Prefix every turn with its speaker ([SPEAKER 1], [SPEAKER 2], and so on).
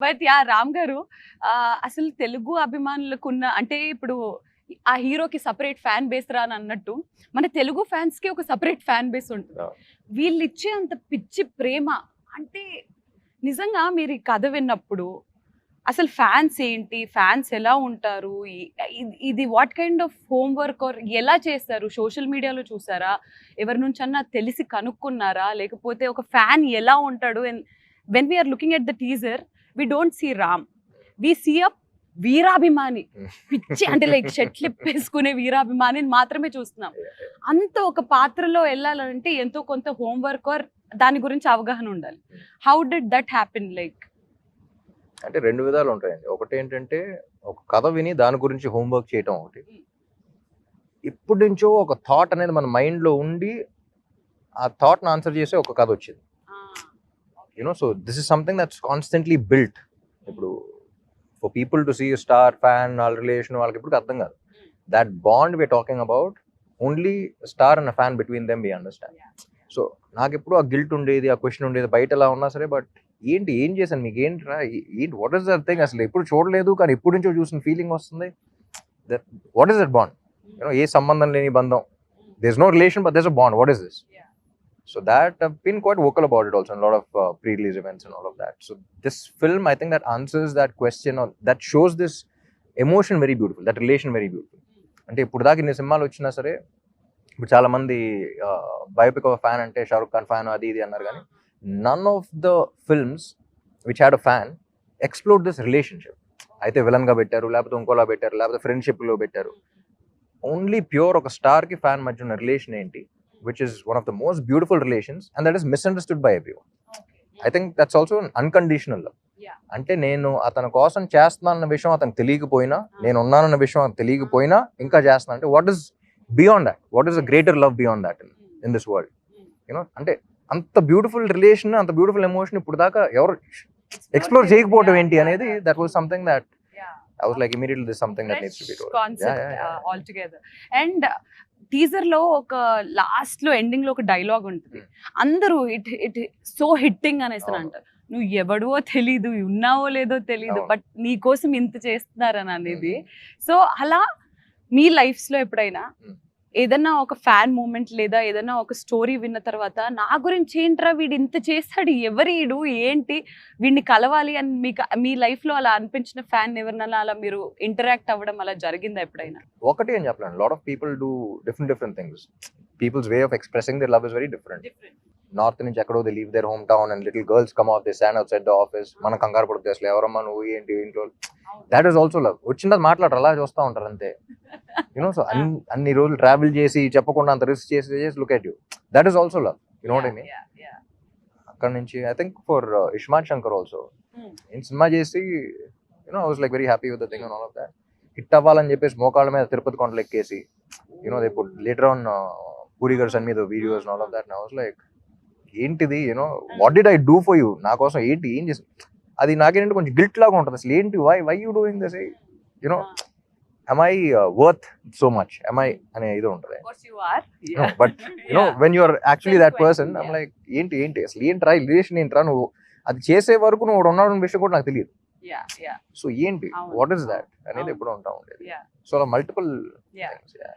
[SPEAKER 1] But yeah Ram గారు అసలు తెలుగు అభిమానులకున్న అంటే ఇప్పుడు ఆ హీరోకి సపరేట్ ఫ్యాన్ బేస్ రా అని అన్నట్టు మన తెలుగు ఫ్యాన్స్కి ఒక సపరేట్ ఫ్యాన్ బేస్ ఉంటుంది. వీళ్ళు ఇచ్చే అంత పిచ్చి ప్రేమ అంటే నిజంగా మీరు ఈ కథ విన్నప్పుడు అసలు ఫ్యాన్స్ ఏంటి ఫ్యాన్స్ ఎలా ఉంటారు ఇది- what kind of homework are ఎలా చేస్తారు? సోషల్ మీడియాలో చూసారా? ఎవరి నుంచి అన్నా తెలిసి కనుక్కున్నారా? లేకపోతే ఒక ఫ్యాన్ ఎలా ఉంటాడు? When we are looking at the teaser we don't see Ram we see a వీరాభిమాని. పిచ్చి అంటే లైక్ షెట్లిప్ వేసుకునే వీరాభిమానిని మాత్రమే చూస్తున్నాం. అంత ఒక పాత్రలో వెళ్ళాలంటే ఎంతో కొంత హోంవర్క్ ఆర్ దాని గురించి అవగాహన ఉండాలి. How did that happen like
[SPEAKER 2] అంటే రెండు విధాలు ఉంటాయండి. ఒకటి ఏంటంటే ఒక కథ విని దాని గురించి హోంవర్క్ చేయటం ఒకటి. ఇప్పటి నుంచో ఒక థాట్ అనేది మన mind లో ఉండి ఆ థాట్ని ఆన్సర్ చేసే ఒక కథ వచ్చింది. You know so this is something that's constantly built ఇప్పుడు for people to see star fan వాళ్ళ రిలేషన్ వాళ్ళకి ఇప్పుడు అర్థం కాదు. That bond we are talking about only star and fan between them we understand so నాకు ఎప్పుడు ఆ guilt ఉండేది ఆ క్వశ్చన్ ఉండేది బయట ఎలా ఉన్నా సరే బట్ ఏంటి ఏం చేశాను మీకు ఏంటి ఏంటి వాట్ ఇస్ దట్ థింగ్ అసలు ఎప్పుడు చూడలేదు కానీ ఎప్పుడు నుంచో చూసిన ఫీలింగ్ వస్తుంది. That what is that bond you know ఏ సంబంధం లేని బంధం. There is no relation but there's a bond what is this
[SPEAKER 1] So
[SPEAKER 2] so that uh, been quite vocal about it also in a lot of uh, pre-release events and all of that. So this film i think that answers that question or that shows this emotion very beautiful that relation very beautiful అంటే ఇప్పుడు దాకా ఇన్ని సినిమాలు వచ్చినా సరే ఇప్పుడు చాలా మంది బయోపిక్ ఆఫ్ ఫ్యాన్ అంటే షారుఖ్ ఖాన్ ఫ్యాన్ అది ఇది అన్నారు కానీ none of the films which had a fan explore this relationship అయితే విలన్గా పెట్టారు లేకపోతే ఇంకోలా పెట్టారు లేకపోతే ఫ్రెండ్షిప్లో పెట్టారు. ఓన్లీ ప్యూర్ ఒక స్టార్కి ఫ్యాన్ మధ్య ఉన్న రిలేషన్ ఏంటి? Which is one of the most beautiful relations and that is misunderstood by every I think that's also unconditional
[SPEAKER 1] Yeah.
[SPEAKER 2] అంటే నేను అతని కోసం చేస్తున్నానన్న విషయం అతనికి తెలియకపోయినా నేను ఉన్నానన్న విషయం అతనికి తెలియకపోయినా ఇంకా చేస్తున్నా అంటే what is beyond that what is a greater love beyond that in this world you know అంటే అంత బ్యూటిఫుల్ రిలేషన్ అంత బ్యూటిఫుల్ ఎమోషన్ ఇప్పుడు దాకా ఎవరు ఎక్స్ప్లోర్ చేయకపోవడం ఏంటి అనేది that was something that I was like immediately this something that needs to be told
[SPEAKER 1] all together and టీజర్లో ఒక లాస్ట్లో ఎండింగ్లో ఒక డైలాగ్ ఉంటుంది అందరూ ఇట్ ఇట్ సో హిట్టింగ్ అనేసి. అంటారు నువ్వు ఎవడో తెలీదు ఉన్నావో లేదో తెలీదు. బట్ నీ కోసం ఇంత చేస్తున్నారని అనేది సో అలా మీ లైఫ్స్లో ఎప్పుడైనా. ఏదన్నా ఒక ఫ్యాన్ మూమెంట్ లేదా ఏదన్నా ఒక స్టోరీ విన్న తర్వాత నా గురించి ఏంట్రా వీడు ఇంత చేస్తాడు? ఎవరీడు ఏంటి? వీడిని కలవాలి అని మీకు మీ లైఫ్లో అలా అనిపించిన ఫ్యాన్ ఎవరినైనా అలా మీరు ఇంటరాక్ట్ అవ్వడం అలా జరిగిందా ఎప్పుడైనా?
[SPEAKER 2] ఒకటి అని చెప్పలేను. Lot of people do different different things people's way of expressing their love is very different north నుంచి ఎక్కడో they leave their home town and little girls come of they stand outside the office మన కంగారు పడుతుంది అసలు. ఎవరమ్మా నువ్వు? ఏంటి? ఇంట్లో దాట్ ఈస్ ఆల్సో లవ్ వచ్చిన తర్వాత మాట్లాడరు అలా చూస్తూ ఉంటారు అంతే. యూనో సో అన్ని అన్ని రోజులు ట్రావెల్ చేసి చెప్పకుండా అంత రిస్క్ చేసి చేసి look at you that is also love you note I అక్కడ నుంచి I think for Ismart Shankar also. నేను సినిమా చేసి you know I was like very happy with the thing all of that hit అవ్వాలని చెప్పేసి మోకాళ్ళ మీద తిరుపతి కొండలు ఎక్కేసి you know they put later on Puri garu son మీద videos all of that I was like ఏంటిది? You know what did I do for you నా కోసం ఏంటి? ఏం చేసి? అది నాకేంటంటే కొంచెం గిల్ట్ లాగా ఉంటుంది అసలు. ఏంటి? Why why you doing this you know am I worth so much am I అనే ఇది ఉంటుంది. But you know when you're actually that person I'm like ఏంటి ఏంటి? అసలు ఏంట్రా రిలేషన్ ఏంట్రా? నువ్వు అది చేసే వరకు నువ్వు ఉన్నాడు అనే విషయం కూడా నాకు తెలియదు. సో ఏంటి. వాట్ ఇస్ దాట్ అనేది. ఎప్పుడు ఉంటా ఉండేది. సో అలా మల్టిపుల్.